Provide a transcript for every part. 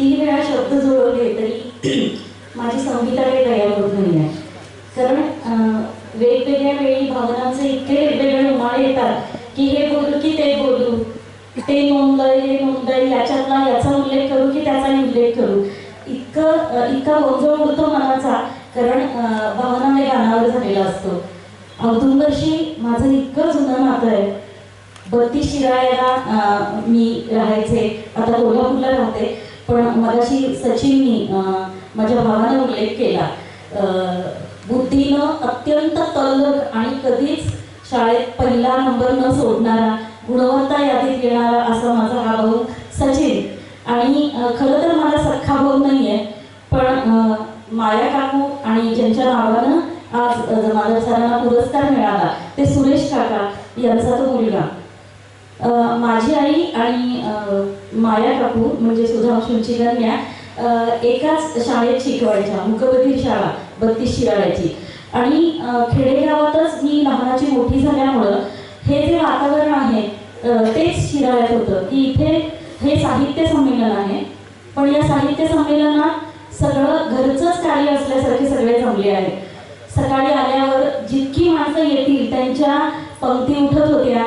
कितीही वेळा शब्द जुळवले तरी माझी संहिता काही तयार होत नाही आहे. कारण वेगवेगळ्या वेळी भावनांचे इतके वेगवेगळे उमाळे येतात की हे बोलू की ते बोलू ते नोंदलंय हे नोंदलंय याच्यातला याचा उल्लेख करू की त्याचाही उल्लेख करू. इतकं इतका गोंधळ उडतो मनाचा कारण अं, भावनामय गाण्यावर झालेला असतो. औदुंबरशी माझं इतकं जुनं नातं आहे. बत्तीस शिराळ्याला मी राहायचे. आता कोल्हापूरला राहते. पण मगाशी सचिननी माझ्या भावाने उल्लेख केला बुद्धीनं अत्यंत तल्लक आणि कधीच शाळेत पहिला नंबर न सोडणारा गुणवत्ता यादीत येणारा असा माझा हा भाऊ सचिन. आणि खरं तर मला सख्खा भाऊ नाही आहे पण माया काकू आणि ज्यांच्या नावानं आज अं, सरांना पुरस्कार मिळाला ते सुरेश काका यांचा तो मुलगा. माझी आई आणि माया कपूर म्हणजे सुधांशूंची कन्या एकाच शाळेत शिकवायच्या मुकबधीर शाळा बत्तीस शिराळ्याची. आणि खेडेगावातच मी लहानाची मोठी झाल्यामुळं हे जे वातावरण आहे तेच शिराळ्यात होतं. की इथे हे साहित्य संमेलन आहे पण या साहित्य संमेलनात सगळं घरचंच कार्य असल्यासारखे सगळे जमले आहेत. सकाळी आल्यावर जितकी माणसं येतील त्यांच्या पंक्ती उठत होत्या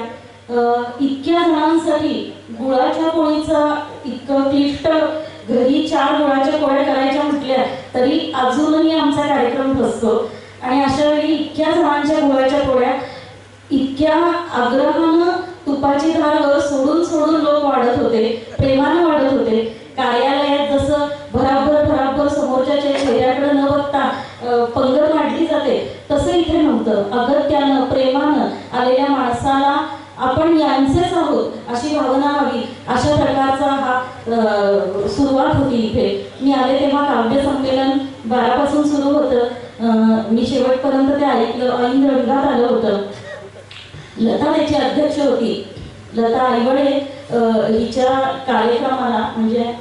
इतक्या जणांसाठी गुळाच्या पोळीचा इतकं क्लिष्ट घरी चार गुळाच्या पोळ्या करायच्या म्हटल्या तरी अजूनही आमचा कार्यक्रम फसतो आणि अशा वेळी इतक्या जणांच्या गुळाच्या पोळ्या इतक्या आग्रहानं तुपाची धार सोडून सोडून लोक वाढत होते प्रेमानं वाढत होते. कार्यालयात जसं भराभर भराभर समोरच्या चेहऱ्याकडे न बघता पंगत मांडली जाते तसं इथे नव्हतं. अगत्यानं प्रेमानं आलेल्या माणसाला आपण यांचेच आहोत अशी भावना हवी. अशा प्रकारचा हा सुरुवात होती इथे. मी आले तेव्हा काव्य संमेलन बारापासून सुरू होतं. मी शेवटपर्यंत ते ऐकलं. ऐन रंगात आलं होतं. लता त्याची अध्यक्ष होती. लता आईवडे हिच्या कार्यक्रमाला म्हणजे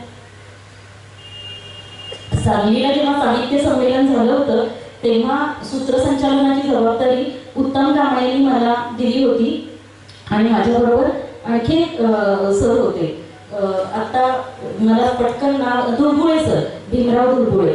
सांगलीला जेव्हा साहित्य संमेलन झालं होतं तेव्हा सूत्रसंचालनाची जबाबदारी उत्तम कांबळेंनी मला दिली होती. आणि माझ्याबरोबर आणखी एक, सर होते. आता मला पटकन नाव दुर्गुळे सर भीमराव दुर्गुळे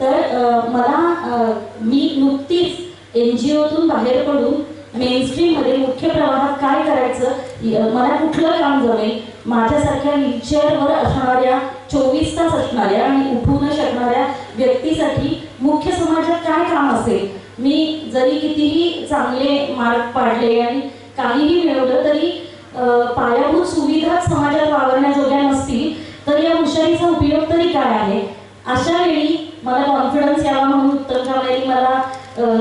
तर मला मी नुकतीच एन जी ओतून बाहेर पडून मेनस्ट्रीममध्ये मुख्य प्रवाहात काय करायचं मला कुठलं काम जमेल माझ्यासारख्या व्हीलचेअरवर असणाऱ्या चोवीस तास असणाऱ्या आणि उठू न शकणाऱ्या व्यक्तीसाठी मुख्य समाजात काय काम असेल? मी जरी कितीही चांगले मार्क पाडले आणि काहीही मिळवलं तरी पायाभूत सुविधा समाजात वावरण्याजोग्या नसतील तर या हुशारीचा उपयोग तरी काय आहे? अशा वेळी मला कॉन्फिडन्स यावा म्हणून उत्तर कांबळेंनी मला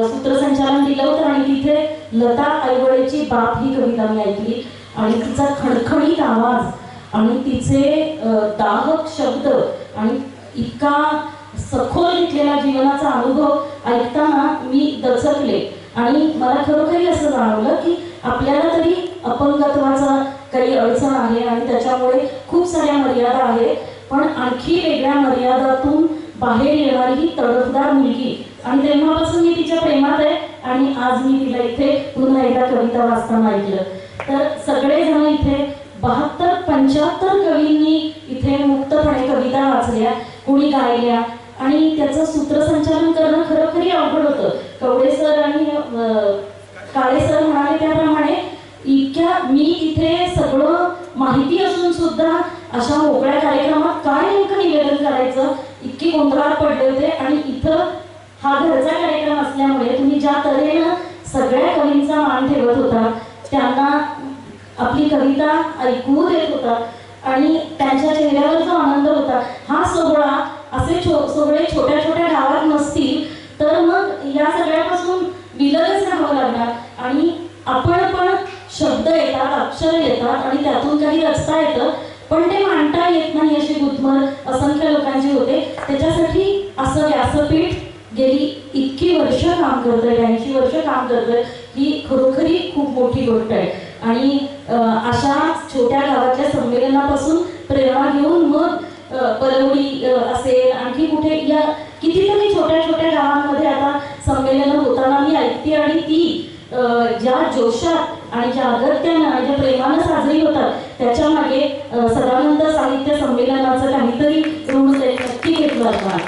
सूत्रसंचालन दिलं होतं आणि तिथे लता ऐवळेची बाप ही कविता मी ऐकली. आणि तिचा खणखणीत आवाज आणि तिचे दाहक शब्द आणि इतका सखोल घेतलेला जीवनाचा अनुभव ऐकताना मी दचकले. आणि मला खरोखरी असं जाणवलं की आपल्याला तरी अपंगत्वाचा काही अडचण आहे आणि त्याच्यामुळे खूप साऱ्या मर्यादा आहेत. पण आणखी वेगळ्या मर्यादातून बाहेर येणारी ही तडफदार मुलगी आणि तेव्हापासून मी तिच्या प्रेमात आहे आणि आज मी तिला इथे पुन्हा एकदा कविता वाचताना ऐकलं तर सगळेजण इथे बहात्तर पंच्याहत्तर कवींनी इथे मुक्तपणे कविता वाचल्या कुणी गायल्या आणि त्याचं सूत्रसंचालन करणं खरोखरी अवघड होतं. कवडे सर आणि काळे सर म्हणाले त्याप्रमाणे इतक्या मी इथे सगळं माहिती असून सुद्धा अशा मोकळ्या कार्यक्रमात काय नेमकं निवेदन करायचं? इतकी गोंधळात पडले होते आणि इथं हा घरचा कार्यक्रम असल्यामुळे तुम्ही ज्या तऱ्हेनं सगळ्या कवींचा मान ठेवत होता त्यांना आपली कविता ऐकू देत होता आणि त्यांच्या चेहऱ्यावर जो आनंद होता. हा सोहळा असे छो सगळे छोट्या छोट्या गावात नसतील तर मग या सगळ्यापासून विलगच राहावं लागणार. आणि आपण पण शब्द येतात अक्षर येतात आणि त्यातून काही रस्ता येतं पण ते मांडता येत नाही अशी गुदमर असंख्य लोकांची होते. त्याच्यासाठी असं व्यासपीठ गेली इतकी वर्ष काम करतंय ऐंशी वर्ष काम करतंय. ही खरोखरी खूप मोठी गोष्ट आहे. आणि अशा छोट्या गावातल्या संमेलनापासून प्रेरणा घेऊन मग परवडी असेल आणखी कुठे या कितीतरी छोट्या छोट्या गावांमध्ये आता संमेलनं होताना मी ऐकते आणि ती ज्या जोशात आणि ज्या अगत्यानं आणि ज्या प्रेमानं साजरी होतात त्याच्यामागे सदानंद साहित्य संमेलनाचं काहीतरी ऋण त्यांनी नक्की घेतलं असणार.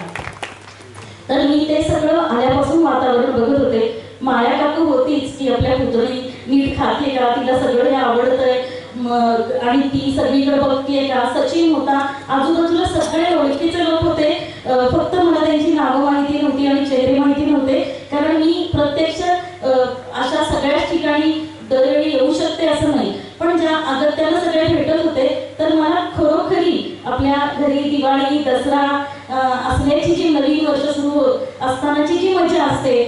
तर मी ते सगळं आल्यापासून वातावरण बघत होते. माया काकू होतीच की आपल्या पुतळी नीट खाते का तिला सगळं हे आवडतंय. आणि ती सगळीकडे बघतीये का सचिन होता. आजूबाजूला सगळे ओळखीचे लोक होते. फक्त मला त्यांची नावं माहिती नव्हती आणि चेहरे माहिती नव्हते. कारण मी प्रत्यक्ष अशा सगळ्याच ठिकाणी दरवेळी येऊ शकते असं नाही. पण ज्या अगत्याला सगळे भेटत होते तर मला खरोखरी आपल्या घरी दिवाळी दसरा असल्याची असण्याची जी नवीन वर्ष सुरू हो, असतानाची जी मजा असते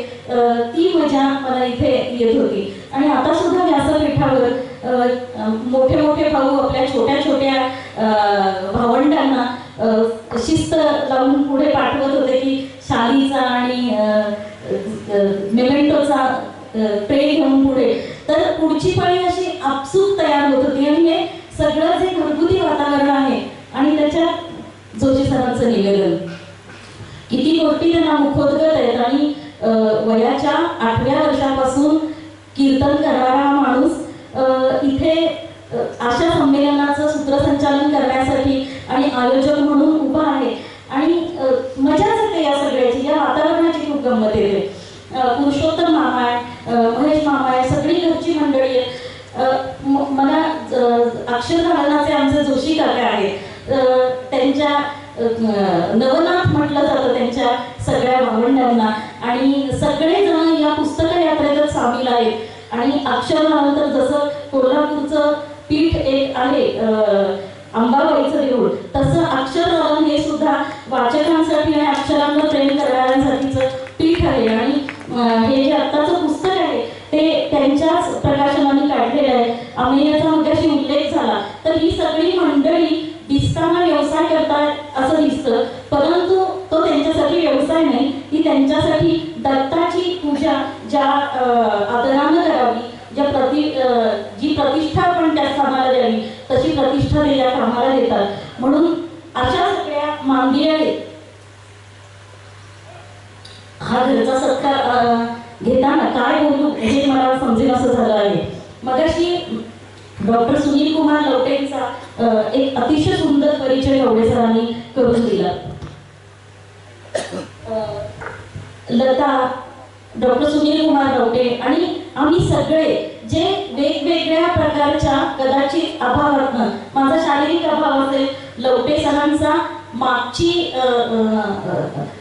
ती मजा मला इथे येत होती. आणि आता सुद्धा व्यासपीठावर मोठे मोठे भाऊ आपल्या छोट्या छोट्या भावंडांना शिस्त लावून पुढे पाठवत होते की शालीचा आणि मेमेंटोचा प्रेम घेऊन पुढे. तर पुढची पाळी अशी आपसूक तयार होत होती आणि हे सगळं जे घरगुती वातावरण आहे आणि त्याच्यात जोशी सरांचं निवेदन. किती गोष्टी त्यांना मुखोद्गत आहेत आणि वयाच्या आठव्या वर्षापासून कीर्तन करणारा अशा संमेलनाचं सूत्रसंचालन करण्यासाठी आणि आयोजक म्हणून उभा आहे. आणि मजाच येते या सगळ्याची. या वातावरणाची खूप गंमत येते. पुरुषोत्तम मामा आहे महेश मामा आहे सगळी घरची मंडळी आहे मला अक्षर अक्षरधारणाचे आमचे जोशी काका आहेत. त्यांच्या नवनाथ म्हटलं जातं त्यांच्या सगळ्या भावंडांना. आणि सगळेजण या पुस्तक यात्रेत सामील आहेत. आणि अक्षर झालं तर जसं कोल्हापूरचं पीठ एक आहे अंबाबाईचं देऊळ. तसं अक्षरधाम हे सुद्धा वाचकांसाठी आणि अक्षरांवर प्रेम करणाऱ्यांसाठीचं पीठ आहे. आणि हे जे आत्ताचं पुस्तक आहे ते त्यांच्याच प्रकाशनाने काढलेलं आहे. अमेयाचा मगाशी उल्लेख झाला. तर ही सगळी मंडळी दिसताना व्यवसाय करतात असं दिसतं परंतु तो त्यांच्यासाठी व्यवसाय नाही ती त्यांच्यासाठी दत्ताची पूजा ज्या अं, आदरानं करावी ज्या प्रति अं, जी प्रतिष्ठा आपण त्या स्थानाला द्यावी तशी प्रतिष्ठा ते या कामाला देतात म्हणून अशा सगळ्या मांगी आहेत हा घरचा सत्कार अं, घेताना काय बोलू हे मला समजेल असं झालं आहे मगाशी डॉक्टर सुनील कुमार लवटेंचा अं, एक अतिशय सुंदर परिचय लवडे सरांनी करून दिला. लता डॉक्टर सुनील कुमार लवटे आणि आम्ही सगळे जे वेगवेगळ्या प्रकारच्या कदाचित अभावातनं माझा शारीरिक अभाव असेल लवटे सणांचा मागची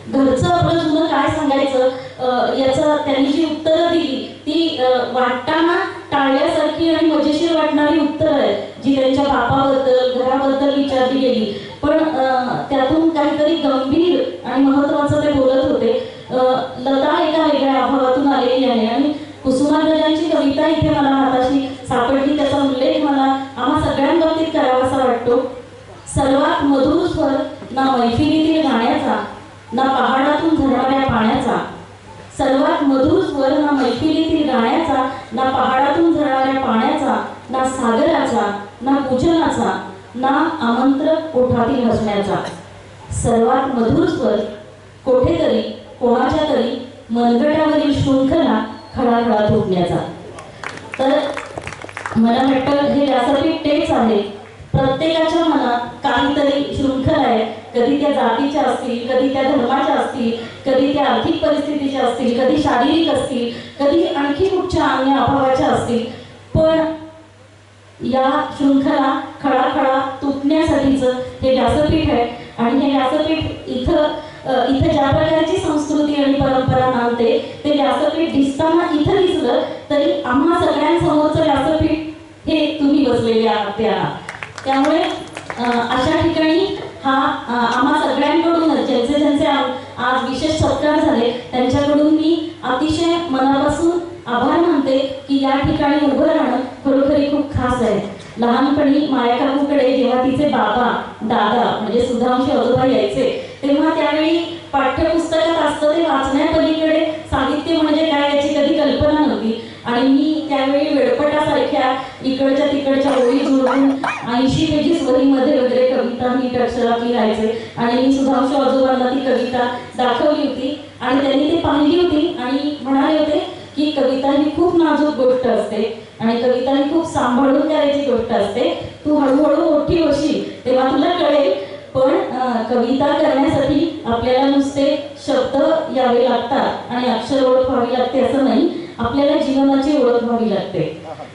घरचं आपलं जुनं काय सांगायचं याचं त्यांनी जी उत्तरं दिली ती वाटताना टाळल्यासारखी आणि मजेशीर वाटणारी उत्तरं आहेत जी त्यांच्या बापाबद्दल घराबद्दल विचारली गेली. पण त्यातून काहीतरी गंभीर आणि महत्वाचं ते बोलत होते. लता एका वेगळ्या अभावातून आलेली आहे आणि कुसुमाग्रजांची कविता इथे मला हाताशी सापडली. त्याचा उल्लेख मला आम्हा सगळ्यांबाबतीत करावासा वाटतो. सर्वात मधुर स्वर ना मैफिलीतील गाण्याचा ना पहाडातून झरणाऱ्या पाण्याचा. सर्वात मधुर स्वर ना मैफिलीतील गाण्याचा ना पहाडातून झरणाऱ्या पाण्याचा ना सागराचा ना पूजनाचा ना आमंत्रक ओठातील हसण्याचा सर्वात मधुर स्वर कोठेतरी कोणाच्या तरी मनगटावरील शृंखला खळाखळा तुटण्याचा तर मला वाटतं हे व्यासपीठ तेच आहे. प्रत्येकाच्या मनात काहीतरी शृंखला आहे. कधी त्या जातीच्या असतील कधी त्या धर्माच्या असतील कधी त्या आर्थिक परिस्थितीच्या असतील कधी शारीरिक असतील कधी आणखी कुठच्या अन्य अभावाच्या असतील. पण या शृंखला खळाखळा तुटण्यासाठीचं हे व्यासपीठ आहे. आणि हे व्यासपीठ इथं इथं ज्या प्रकारची संस्कृती आणि परंपरा नांदते ते व्यासपीठ दिसताना इथं दिसलं तरी आम्हा सगळ्यांसमोरचं व्यासपीठ हे तुम्ही बसलेले आहात ते आहात त्यामुळे अशा ठिकाणी हा आम्हा सगळ्यांकडूनच ज्यांचे ज्यांचे आज विशेष सत्कार झाले त्यांच्याकडून मी अतिशय मनापासून आभार मानते की या ठिकाणी उभं राहणं खरोखरी खूप खास आहे. लहानपणी माया काकूकडे जेव्हा तिचे बाबा दादा म्हणजे सुधांशी आजोबा यायचे तेव्हा त्यावेळी पाठ्यपुस्तकात असतं ते वाचण्यापलीकडे साहित्य म्हणजे काय याची कधी कल्पना नव्हती. आणि मी त्यावेळी वेडपटासारख्या इकडच्या तिकडच्या ओळी जोडून ऐंशी पेजीस वहीमध्ये वगैरे कविता नीट अक्षरात लिहायचे आणि मी सुधांश आजोबांना ती कविता दाखवली होती. आणि त्यांनी ती पाहिली होती आणि म्हणाले होते की कविता ही खूप नाजूक गोष्ट असते आणि कविता ही खूप सांभाळून करायची गोष्ट असते तू हळूहळू मोठी होशील तेव्हा तुला कळेल. पण कविता करण्यासाठी आपल्याला नुसते शब्द यावे लागतात आणि अक्षर ओळख व्हावी लागते असं नाही आपल्याला जीवनाची ओळख व्हावी लागते.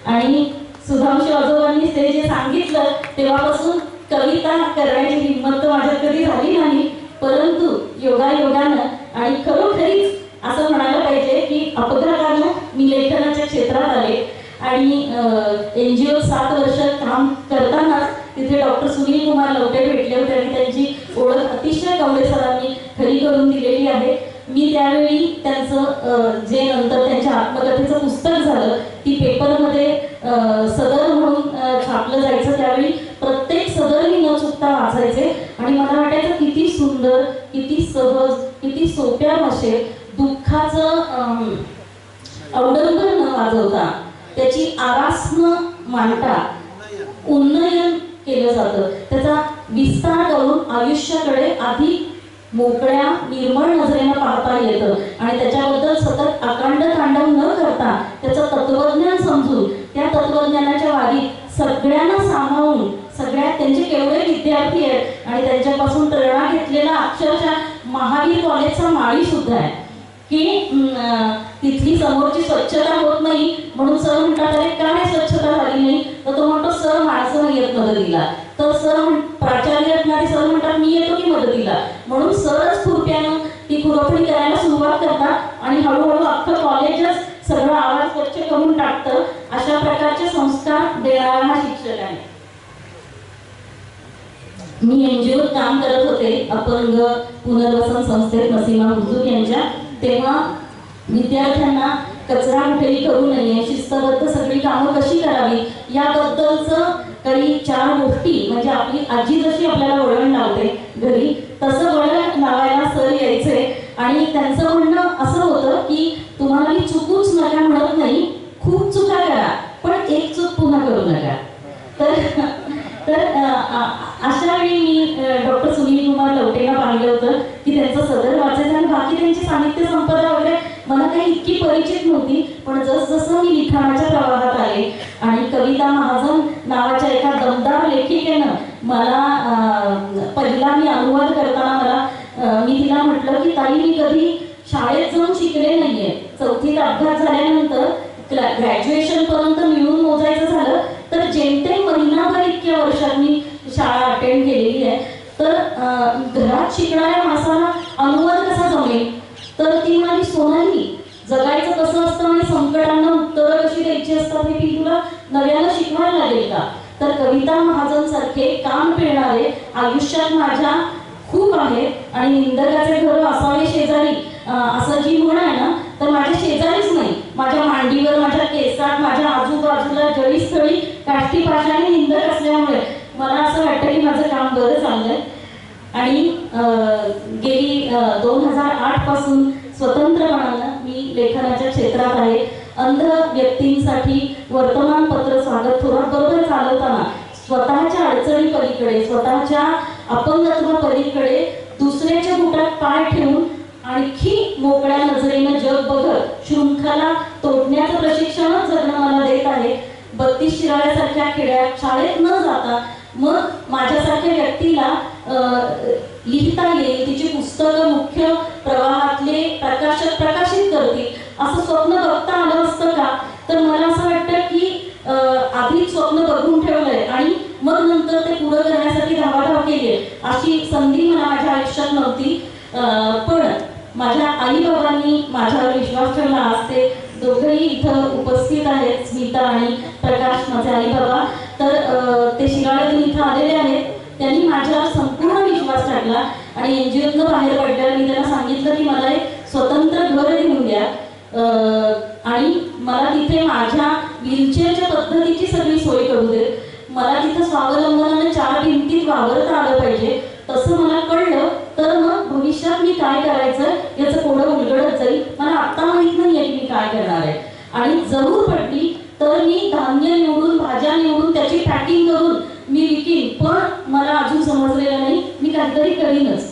आणि सुधांशू आजोबांनी ते जे सांगितलं तेव्हापासून कविता करण्याची हिंमत तर माझ्यात कधी झाली नाही परंतु योगायोगानं आणि खरोखरीच असं म्हणायला पाहिजे की अपघातानं मी लेखनाच्या क्षेत्रात आले. आणि एन जी ओ सात वर्ष काम करताना तिथे डॉक्टर सुनील कुमार लवटे भेटले होते आणि त्यांची ओळख अतिशय कवडे सरांनी खरी करून दिलेली आहे. मी त्यावेळी त्यांचं जे नंतर त्यांच्या आत्मकथेचं पुस्तक झालं ती पेपरमध्ये अं, सदर म्हणून छापलं जायचं. त्यावेळी प्रत्येक सदर मी न चुकता वाचायचे. आणि मला वाटायचं किती सुंदर किती सहज किती सोप्या भाषेत दुःखाचं अवडंबर न वाजवता त्याची आरास न मांडता उन्नयन केलं जातं. त्याचा विस्तार करून आयुष्याकडे अधिक मोकळ्या निर्मळ नजरेनं पाहता येतं. आणि त्याच्याबद्दल सतत अकांड तांडव न करता त्याचं तत्वज्ञान समजून त्या तत्वज्ञानाच्या वाढीत सगळ्यांना सामावून सगळ्यात त्यांचे केवढे विद्यार्थी आहेत आणि त्यांच्यापासून प्रेरणा घेतलेला अक्षरशः महावीर कॉलेजचा माळी सुद्धा आहे. की तिथली समोरची स्वच्छता होत नाही म्हणून सर म्हणतात अरे काय स्वच्छता झाली नाही? तर तो म्हणतो सर माणसं नाही येत मदतीला. तर सर प्राचार्य असणारे सर म्हणतात मी येतो की मदतीला? म्हणून सरच खुरप्यानं ती खुरपणी करायला सुरुवात करतात आणि हळूहळू अख्खं कॉलेजच सगळं आवाज स्वच्छ करून टाकतं. अशा प्रकारचे संस्कार देणारा हा शिक्षक आहे. मी एनजीओ काम करत होते अपंग पुनर्वसन संस्थेत नसीमा हुजूर यांच्या तेव्हा विद्यार्थ्यांना कचरा कुठेही करू नये शिस्तबद्ध सगळी कामं कशी करावी याबद्दलचं काही चार गोष्टी म्हणजे आपली आजी जशी आपल्याला वळण लावते घरी तसं वळण लावायला सर यायचे. आणि त्यांचं म्हणणं असं होतं की तुम्हाला मी चुकूच नका म्हणत नाही खूप चुका करा पण एक चूक पुन्हा करू नका. तर तर अशा वेळी मी डॉक्टर सुनील कुमार लवटेला पाहिलं होतं. की त्यांचं सदर वाचायचं आणि बाकी त्यांची साहित्य संपदा वगैरे मला काही इतकी परिचित नव्हती पण जसजसं मी लिखाणाच्या प्रवाहात आले आणि कविता महाजन नावाच्या एका दमदार लेखिकेनं मला पहिला मी अनुवाद करताना मला मी तिला म्हटलं की ताई मी कधी शाळेत जाऊन शिकले नाहीये. चौथीत अपघात झाल्यानंतर ग्रॅज्युएशन पर्यंत मिळून मोजायचं झालं तर जेमतेम महिनाभर इतक्या वर्षात मी शाळा अटेंड केलेली आहे. तर घरात शिकणाऱ्या माणसाला अनुवाद कसा जमेल? तर ती माझी सोनाली. जगायचं कसं असतं आणि संकटांना उत्तरं कशी द्यायची असतात हे ती तुला नव्यानं शिकवायला लागेल का? तर कविता महाजन सारखे काम पिळणारे आयुष्यात माझ्या खूप आहेत आणि निंदकाचे घर असावे शेजारी. असं जी म्हण आहे ना तर माझ्या शेजारीच नाही. माझ्या मांडीवर माझ्या केसात माझ्या आजूबाजूला जळीस्थळी काष्टी पाशाने निंदक असल्यामुळे मला असं वाटतं की माझं काम बरं चाललंय. आणि गेली दोन हजार आठपासून स्वतंत्रपणानं मी लेखनाच्या क्षेत्रात आहे अंध व्यक्तींसाठी वर्तमानपत्र स्वागत थोरात बरोबर चालवताना स्वतःच्या अडचणी पलीकडे स्वतःच्या अपंगत्व पलीकडे दुसऱ्याच्या बुटात पाय ठेवून आणखी मोकळ्या नजरेनं जग बघत शृंखला तोडण्याचं प्रशिक्षणच जगणं मला देत आहे. बत्तीस शिराळ्यासारख्या खेड्यात शाळेत न जाता मग माझ्यासारख्या व्यक्तीला लिहिता येईल तिची पुस्तकं मुख्य प्रवाहातले प्रकाशक प्रकाशित करतील. असं स्वप्न बघता आलं असतं का? तर मला असं वाटतं की आधी आधीच स्वप्न बघून ठेवलंय. आणि मग नंतर ते पुढं करण्यासाठी धावाधाव केली आहे. अशी संधी मला माझ्या आयुष्यात नव्हती. अं, पण माझ्या आई बाबांनी माझ्यावर विश्वास ठेवला. आज ते दोघंही इथं उपस्थित आहेत स्मिता आणि प्रकाश माझे आई बाबा तर ते शिराळ्यातून इथं आलेले आहेत. त्यांनी माझ्यावर संपूर्ण विश्वास टाकला आणि एनजीओतनं बाहेर पडल्यावर मी त्यांना सांगितलं की मला एक स्वतंत्र घर घेऊन द्या. आणि मला तिथे माझ्या व्हीलचेअरच्या पद्धतीची सगळी सोय करू दे मला तिथं स्वावलंबनानं चार भिंतीत वावरता आलं पाहिजे. तसं मला कळलं तर मग भविष्यात मी काय करायचं याचं कोडं उलगडत जाईल. मला आता माहीत नाहीये की मी काय करणार आहे. आणि जरूर पडली तर मी धान्य निवडून भाज्या निवडून त्याची पॅकिंग करून मला अजून समजलेलं नाही. मी काहीतरी करीनच.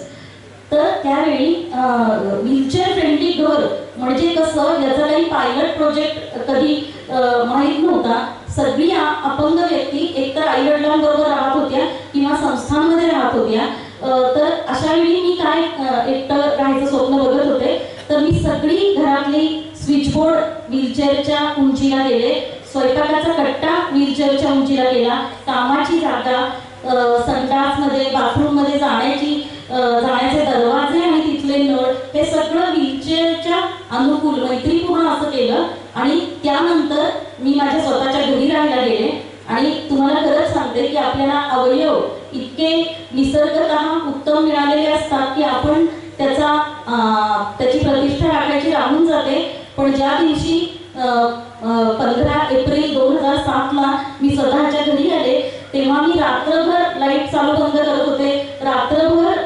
तर त्यावेळी व्हीलचेअर फ्रेंडली घर म्हणजे कसं याचा काही पायलट प्रोजेक्ट कधी माहीत नव्हता. सगळी अपंग व्यक्ती एकतर आई वडिलांबरोबर राहत होत्या किंवा संस्थांमध्ये राहत होत्या. तर अशा वेळी मी काय एकटं राहायचं स्वप्न बघत होते. तर मी सगळी घरातली स्विचबोर्ड व्हीलचेअरच्या उंचीला गेले. स्वयंपाकाचा कट्टा निर्जलच्या उंचीला गेला कामाची जागा संडासमध्ये बाथरूममध्ये जाण्याची जाण्याचे दरवाजे आणि तिथले नळ हे सगळं व्हीलचेअरच्या अनुकूल मैत्रीपूर्ण असं केलं. आणि त्यानंतर मी माझ्या स्वतःच्या घरी राहायला गेले. आणि तुम्हाला खरंच सांगते की आपल्याला अवयव इतके निसर्गतः उत्तम मिळालेले असतात की आपण त्याचा त्याची प्रतिष्ठा राखायची राहून जाते. पण ज्या दिवशी पंधरा एप्रिल दोन हजार सातला मी स्वतःच्या घरी आले. तेव्हा मी रात्रभर लाइट चालू बंद करत होते. रात्रभर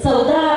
走到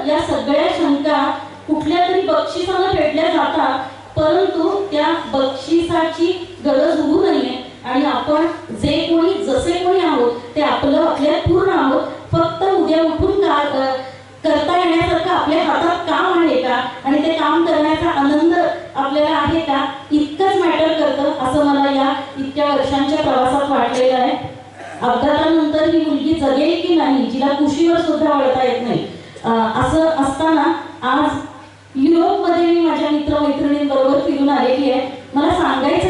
तर या सगळ्या शंका कुठल्या तरी बक्षिसाला फेडल्या जातात परंतु त्या बक्षिसाची गरज होऊ नये. आणि आपण जे कोणी जसे कोणी आहोत ते आपलं आपल्यात पूर्ण आहोत फक्त उद्या उठून का करता येण्यासारखं आपल्या हातात काम आहे का? आणि ते काम करण्याचा आनंद आपल्याला आहे का? इतकंच मॅटर करतं असं मला या इतक्या वर्षांच्या प्रवासात वाटलेलं आहे. अपघातानंतर ही मुलगी जगेल की नाही जिला कुशीवर सुद्धा वळता येत नाही. असं असताना आज युरोपमध्ये मी माझ्या मित्रमैत्रिणींबरोबर फिरून आलेली आहे. मला सांगायचं